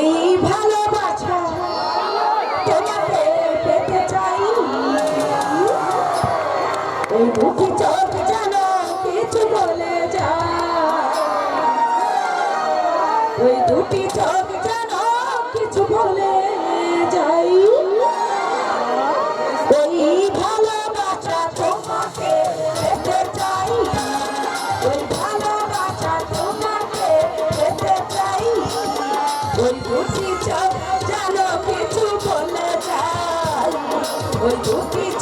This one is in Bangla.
এই ভালোবাসা তোমাকে পেতে চাই। এই মুখে চোখ কিছু বলে যা ওই দুটি চোখ যেন কিছু Oi, Duque.